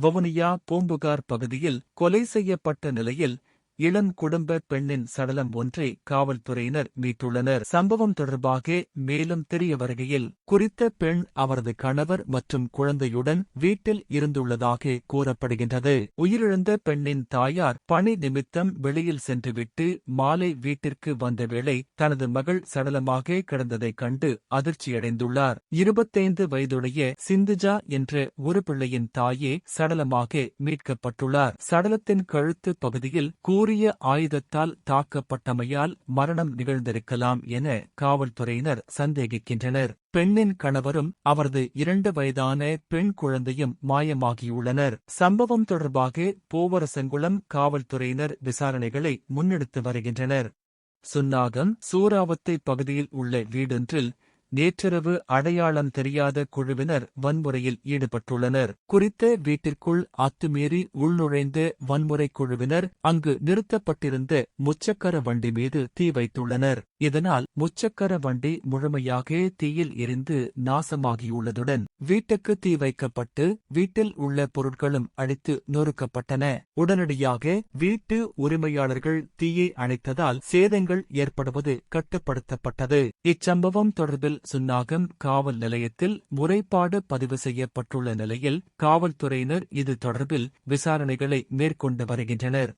வவுனியா பூம்புகார் பகுதியில் கொலை செய்யப்பட்ட நிலையில் இளம் குடும்ப பெண்ணின் சடலம் ஒன்றை காவல்துறையினர் மீட்டுள்ளனர். சம்பவம் தொடர்பாக மேலும் தெரிய வருகையில் குறித்த பெண் அவரது கணவர் மற்றும் குழந்தையுடன் வீட்டில் இருந்துள்ளதாக கூறப்படுகின்றது. உயிரிழந்த பெண்ணின் தாயார் பணி நிமித்தம் வெளியில் சென்றுவிட்டு மாலை வீட்டிற்கு வந்த வேளை தனது மகள் சடலமாக கிடந்ததைக் கண்டு அதிர்ச்சியடைந்துள்ளார். இருபத்தைந்து வயதுடைய சிந்துஜா என்ற ஒரு பிள்ளையின் தாயே சடலமாக மீட்கப்பட்டுள்ளார். சடலத்தின் கழுத்து பகுதியில் கூறிய ஆயுதத்தால் தாக்கப்பட்டமையால் மரணம் நிகழ்ந்திருக்கலாம் என காவல்துறையினர் சந்தேகிக்கின்றனர். பெண்ணின் கணவரும் அவரது இரண்டு வயதான பெண் குழந்தையும் மாயமாகியுள்ளனர். சம்பவம் தொடர்பாக பூவரசங்குளம் காவல்துறையினர் விசாரணைகளை முன்னெடுத்து வருகின்றனர். சுன்னாகம் சூறாவத்தை பகுதியில் உள்ள வீடொன்றில் நேற்றிரவு அடையாளம் தெரியாத குழுவினர் வன்முறையில் ஈடுபட்டுள்ளனர். குறித்த வீட்டிற்குள் அத்துமீறி உள்நுழைந்த வன்முறை குழுவினர் அங்கு நிறுத்தப்பட்டிருந்த முச்சக்கர வண்டி மீது தீ வைத்துள்ளனர். இதனால் முச்சக்கர வண்டி முழுமையாக தீயில் எரிந்து நாசமாகியுள்ளதுடன் வீட்டுக்கு தீ வைக்கப்பட்டு வீட்டில் உள்ள பொருட்களும் அழித்து நொறுக்கப்பட்டன. உடனடியாக வீட்டு உரிமையாளர்கள் தீயை அணைத்ததால் சேதங்கள் ஏற்படுவது கட்டுப்படுத்தப்பட்டது. இச்சம்பவம் தொடர்பில் சுன்னாகம் காவல் நிலையத்தில் முறைப்பாடு பதிவு செய்யப்பட்டுள்ள நிலையில் காவல்துறையினர் இது தொடர்பில் விசாரணைகளை மேற்கொண்டு வருகின்றனர்.